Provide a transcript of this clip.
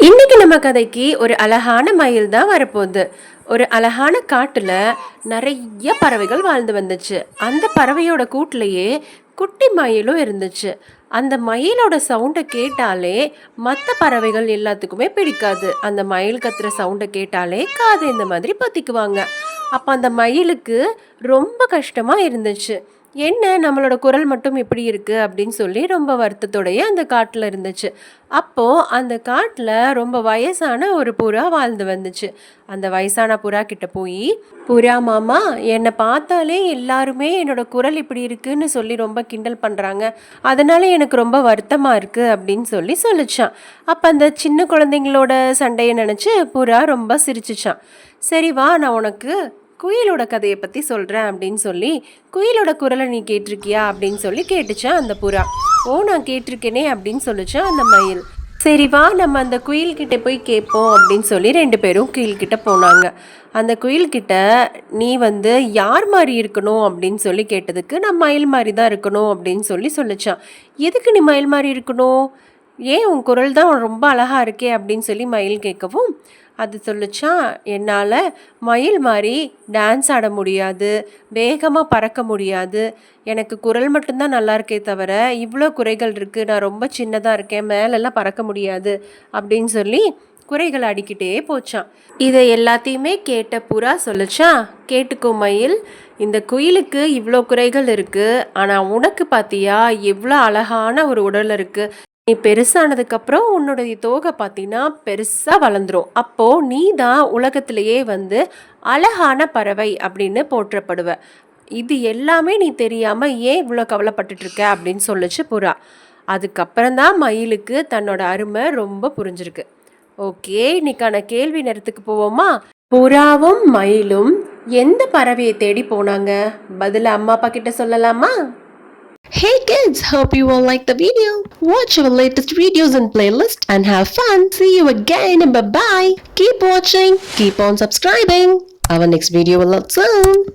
இன்னைக்கு நம்ம கதைக்கு ஒரு அழகான மயில் தான் வரப்போகுது. ஒரு அழகான காட்டுல நிறைய பறவைகள் வாழ்ந்து வந்துச்சு. அந்த பறவையோட கூட்டிலேயே குட்டி மயிலும் இருந்துச்சு. அந்த மயிலோட சவுண்டை கேட்டாலே மற்ற பறவைகள் எல்லாத்துக்குமே பிடிக்காது. அந்த மயில் கத்துற சவுண்டை கேட்டாலே காது இந்த மாதிரி பத்திக்குவாங்க. அப்போ அந்த மயிலுக்கு ரொம்ப கஷ்டமாக இருந்துச்சு. என்ன நம்மளோட குரல் மட்டும் இப்படி இருக்குது அப்படின்னு சொல்லி ரொம்ப வருத்தத்தோடைய அந்த காட்டில் இருந்துச்சு. அப்போ அந்த காட்டில் ரொம்ப வயசான ஒரு புறா வாழ்ந்து வந்துச்சு. அந்த வயசான புறா கிட்ட போய் புறா மாமா என்னை பார்த்தாலே எல்லாருமே என்னோட குரல் இப்படி இருக்குன்னு சொல்லி ரொம்ப கிண்டல் பண்ணுறாங்க அதனால எனக்கு ரொம்ப வருத்தமாக இருக்குது அப்படின்னு சொல்லி சொல்லிச்சான். அப்போ அந்த சின்ன குழந்தைங்களோட சண்டையை நினச்சி புறா ரொம்ப சிரிச்சிச்சான். சரி வா நான் உனக்கு குயிலோட கதையை பற்றி சொல்கிறேன் அப்படின்னு சொல்லி குயிலோட குரலை நீ கேட்டிருக்கியா அப்படின்னு சொல்லி கேட்டுச்சான் அந்த புறா. ஓ நான் கேட்டிருக்கேனே அப்படின்னு சொல்லிச்சான் அந்த மயில். சரி வா நம்ம அந்த குயில்கிட்ட போய் கேட்போம் அப்படின்னு சொல்லி ரெண்டு பேரும் குயில்கிட்ட போனாங்க. அந்த குயில்கிட்ட நீ வந்து யார் மாதிரி இருக்கணும்? அப்படின்னு சொல்லி கேட்டதுக்கு நான் மயில் மாதிரி தான் இருக்கணும் அப்படின்னு சொல்லி சொல்லிச்சான் எதுக்கு நீ மயில் மாதிரி இருக்கணும்? ஏன் உன் குரல் தான் ரொம்ப அழகாக இருக்கே? அப்படின்னு சொல்லி மயில் கேட்கவும் அது சொல்லுச்சான் என்னால் மயில் மாதிரி டான்ஸ் ஆட முடியாது. வேகமாக பறக்க முடியாது. எனக்கு குரல் மட்டும்தான் நல்லா இருக்கே தவிர இவ்வளோ குறைகள் இருக்குது நான் ரொம்ப சின்னதாக இருக்கேன். மேலெல்லாம் பறக்க முடியாது. அப்படின்னு சொல்லி குறைகள் அடிக்கிட்டே போச்சான். இதை எல்லாத்தையுமே கேட்ட புறா சொல்லுச்சான் கேட்டுக்கோ மயில். இந்த குயிலுக்கு இவ்வளோ குறைகள் இருக்குது ஆனால் உனக்கு பார்த்தியா எவ்வளோ அழகான ஒரு உடல் இருக்குது நீ பெருசானதுக்கப்புறம் உன்னுடைய தோகை பார்த்தீங்கன்னா பெருசாக வளர்ந்துரும். அப்போது நீ தான் உலகத்திலேயே வந்து அழகான பறவை அப்படின்னு போற்றப்படுவ. இது எல்லாமே நீ தெரியாமல் ஏன் இவ்வளோ கவலைப்பட்டுட்டு இருக்க அப்படின்னு சொல்லுச்சு புறா. அதுக்கப்புறம் தான் மயிலுக்கு தன்னோட அருமை ரொம்ப புரிஞ்சிருக்கு. ஓகே இன்னைக்கான கேள்வி நேரத்துக்கு போவோமா? புறாவும் மயிலும் எந்த பறவையை தேடி போனாங்க? பதில் அம்மா அப்பா கிட்ட சொல்லலாமா? Hey kids, hope you all like the video. Watch our latest videos and playlist and have fun. See you again and bye bye. Keep watching, keep on subscribing. Our next video will out soon.